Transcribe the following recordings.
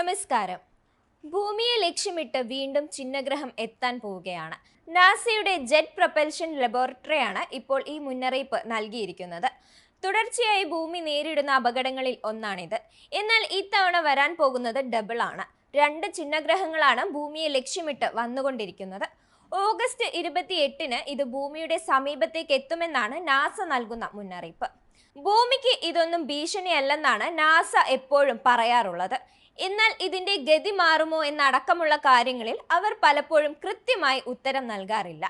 നമസ്കാരം. ഭൂമിയെ ലക്ഷ്യമിട്ട് വീണ്ടും ചിഹ്നഗ്രഹം എത്താൻ പോവുകയാണ്. നാസയുടെ ജെറ്റ് പ്രൊപ്പൽഷൻ ലബോറട്ടറിയാണ് ഇപ്പോൾ ഈ മുന്നറിയിപ്പ് നൽകിയിരിക്കുന്നത്. തുടർച്ചയായി ഭൂമി നേരിടുന്ന അപകടങ്ങളിൽ ഒന്നാണിത്. എന്നാൽ ഇത്തവണ വരാൻ പോകുന്നത് ഡബിൾ ആണ്. രണ്ട് ചിഹ്നഗ്രഹങ്ങളാണ് ഭൂമിയെ ലക്ഷ്യമിട്ട് വന്നുകൊണ്ടിരിക്കുന്നത്. ഓഗസ്റ്റ് ഇരുപത്തി എട്ടിന് ഇത് ഭൂമിയുടെ സമീപത്തേക്ക് എത്തുമെന്നാണ് നാസ നൽകുന്ന മുന്നറിയിപ്പ്. ഭൂമിക്ക് ഇതൊന്നും ഭീഷണിയല്ലെന്നാണ് നാസ എപ്പോഴും പറയാറുള്ളത്. എന്നാൽ ഇതിന്റെ ഗതി മാറുമോ എന്നടക്കമുള്ള കാര്യങ്ങളിൽ അവർ പലപ്പോഴും കൃത്യമായി ഉത്തരം നൽകാറില്ല.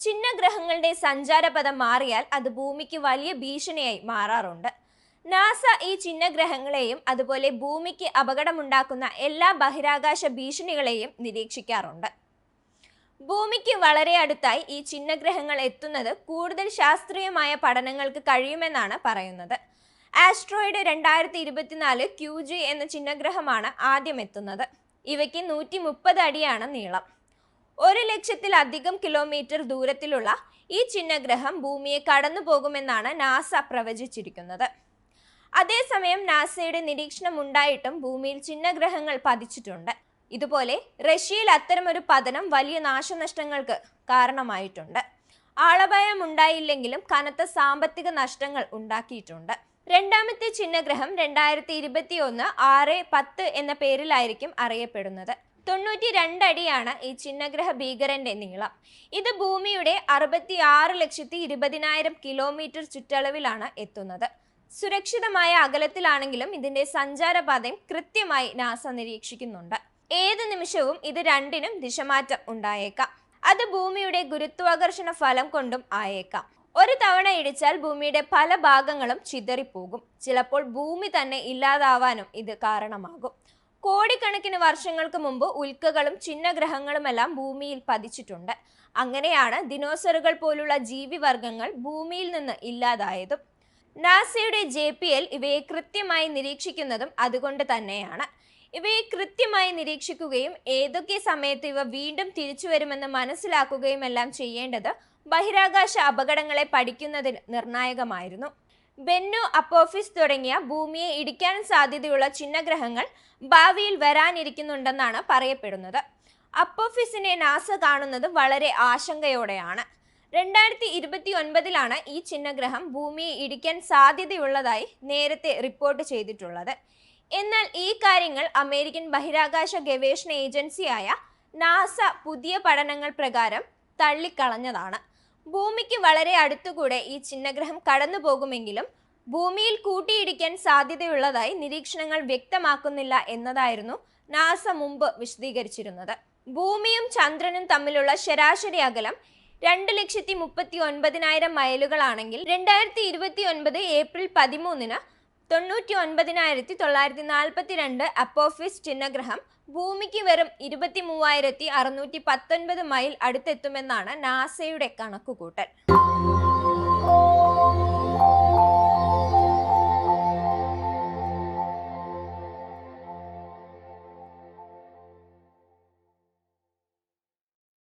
ചിഹ്നഗ്രഹങ്ങളുടെ സഞ്ചാരപഥം മാറിയാൽ അത് ഭൂമിക്ക് വലിയ ഭീഷണിയായി മാറാറുണ്ട്. നാസ ഈ ചിഹ്നഗ്രഹങ്ങളെയും അതുപോലെ ഭൂമിക്ക് അപകടമുണ്ടാക്കുന്ന എല്ലാ ബഹിരാകാശ ഭീഷണികളെയും നിരീക്ഷിക്കാറുണ്ട്. ഭൂമിക്ക് വളരെ അടുത്തായി ഈ ചിഹ്നഗ്രഹങ്ങൾ എത്തുന്നത് കൂടുതൽ ശാസ്ത്രീയമായ പഠനങ്ങൾക്ക് കഴിയുമെന്നാണ് പറയുന്നത്. ആസ്ട്രോയിഡ് രണ്ടായിരത്തി ഇരുപത്തിനാല് ക്യു ജി എന്ന ചിഹ്നഗ്രഹമാണ് ആദ്യം എത്തുന്നത് ഇവയ്ക്ക് നൂറ്റി മുപ്പത് അടിയാണ് നീളം. ഒരു ലക്ഷത്തിലധികം കിലോമീറ്റർ ദൂരത്തിലുള്ള ഈ ചിഹ്നഗ്രഹം ഭൂമിയെ കടന്നു പോകുമെന്നാണ് നാസ പ്രവചിച്ചിരിക്കുന്നത്. അതേസമയം നാസയുടെ നിരീക്ഷണം ഉണ്ടായിട്ടും ഭൂമിയിൽ ചിഹ്നഗ്രഹങ്ങൾ പതിച്ചിട്ടുണ്ട്. ഇതുപോലെ റഷ്യയിൽ അത്തരമൊരു പതനം വലിയ നാശനഷ്ടങ്ങൾക്ക് കാരണമായിട്ടുണ്ട്. ആളപായം ഉണ്ടായില്ലെങ്കിലും കനത്ത സാമ്പത്തിക നഷ്ടങ്ങൾ ഉണ്ടാക്കിയിട്ടുണ്ട്. രണ്ടാമത്തെ ചിഹ്നഗ്രഹം രണ്ടായിരത്തി ഇരുപത്തി ഒന്ന് ആറ് പത്ത് എന്ന പേരിലായിരിക്കും അറിയപ്പെടുന്നത്. തൊണ്ണൂറ്റി രണ്ടടിയാണ് ഈ ചിഹ്നഗ്രഹ ഭീകരന്റെ നീളം. ഇത് ഭൂമിയുടെ അറുപത്തി ആറ് ലക്ഷത്തി ഇരുപതിനായിരം കിലോമീറ്റർ ചുറ്റളവിലാണ് എത്തുന്നത്. സുരക്ഷിതമായ അകലത്തിലാണെങ്കിലും ഇതിന്റെ സഞ്ചാരപാതയും കൃത്യമായി നാസ നിരീക്ഷിക്കുന്നുണ്ട്. ഏത് നിമിഷവും ഇത് രണ്ടിനും ദിശമാറ്റം ഉണ്ടായേക്കാം. അത് ഭൂമിയുടെ ഗുരുത്വാകർഷണ ഫലം കൊണ്ടും ആയേക്കാം. ഒരു തവണ ഇടിച്ചാൽ ഭൂമിയുടെ പല ഭാഗങ്ങളും ചിതറിപ്പോകും. ചിലപ്പോൾ ഭൂമി തന്നെ ഇല്ലാതാവാനും ഇത് കാരണമാകും. കോടിക്കണക്കിന് വർഷങ്ങൾക്ക് മുമ്പ് ഉൽക്കകളും ചിഹ്നഗ്രഹങ്ങളുമെല്ലാം ഭൂമിയിൽ പതിച്ചിട്ടുണ്ട്. അങ്ങനെയാണ് ദിനോസറുകൾ പോലുള്ള ജീവിവർഗങ്ങൾ ഭൂമിയിൽ നിന്ന് ഇല്ലാതായതും. നാസയുടെ ജെ പി എൽ ഇവയെ കൃത്യമായി നിരീക്ഷിക്കുന്നതും അതുകൊണ്ട് തന്നെയാണ്. ഇവയെ കൃത്യമായി നിരീക്ഷിക്കുകയും ഏതൊക്കെ സമയത്ത് ഇവ വീണ്ടും തിരിച്ചു വരുമെന്ന് മനസ്സിലാക്കുകയും എല്ലാം ചെയ്യേണ്ടത് ബഹിരാകാശ അപകടങ്ങളെ പഠിക്കുന്നതിന് നിർണായകമായിരുന്നു. ബെന്നു അപ്പോഫിസ് തുടങ്ങിയ ഭൂമിയെ ഇടിക്കാൻ സാധ്യതയുള്ള ചിഹ്നഗ്രഹങ്ങൾ ഭാവിയിൽ വരാനിരിക്കുന്നുണ്ടെന്നാണ് പറയപ്പെടുന്നത്. അപ്പോഫിസിനെ നാസ കാണുന്നത് വളരെ ആശങ്കയോടെയാണ്. രണ്ടായിരത്തി ഇരുപത്തി ഒൻപതിലാണ് ഈ ചിഹ്നഗ്രഹം ഭൂമിയെ ഇടിക്കാൻ സാധ്യതയുള്ളതായി നേരത്തെ റിപ്പോർട്ട് ചെയ്തിട്ടുള്ളത്. എന്നാൽ ഈ കാര്യങ്ങൾ അമേരിക്കൻ ബഹിരാകാശ ഗവേഷണ ഏജൻസിയായ നാസ പുതിയ പഠനങ്ങൾ പ്രകാരം തള്ളിക്കളഞ്ഞതാണ്. ഭൂമിക്ക് വളരെ അടുത്തുകൂടെ ഈ ചിഹ്നഗ്രഹം കടന്നു പോകുമെങ്കിലും ഭൂമിയിൽ കൂട്ടിയിടിക്കാൻ സാധ്യതയുള്ളതായി നിരീക്ഷണങ്ങൾ വ്യക്തമാക്കുന്നില്ല എന്നതായിരുന്നു നാസ മുമ്പ് വിശദീകരിച്ചിരുന്നത്. ഭൂമിയും ചന്ദ്രനും തമ്മിലുള്ള ശരാശരി അകലം രണ്ട് ലക്ഷത്തി മുപ്പത്തി ഒൻപതിനായിരം മൈലുകളാണെങ്കിൽ രണ്ടായിരത്തി ഇരുപത്തി ഒൻപത് ഏപ്രിൽ പതിമൂന്നിന് തൊണ്ണൂറ്റി ഒൻപതിനായിരത്തി തൊള്ളായിരത്തി നാൽപ്പത്തി രണ്ട് അപ്പോഫിസ് ചിഹ്നഗ്രഹം ഭൂമിക്ക് വെറും ഇരുപത്തി മൂവായിരത്തി അറുന്നൂറ്റി പത്തൊൻപത് മൈൽ അടുത്തെത്തുമെന്നാണ് നാസയുടെ കണക്കുകൂട്ടൽ.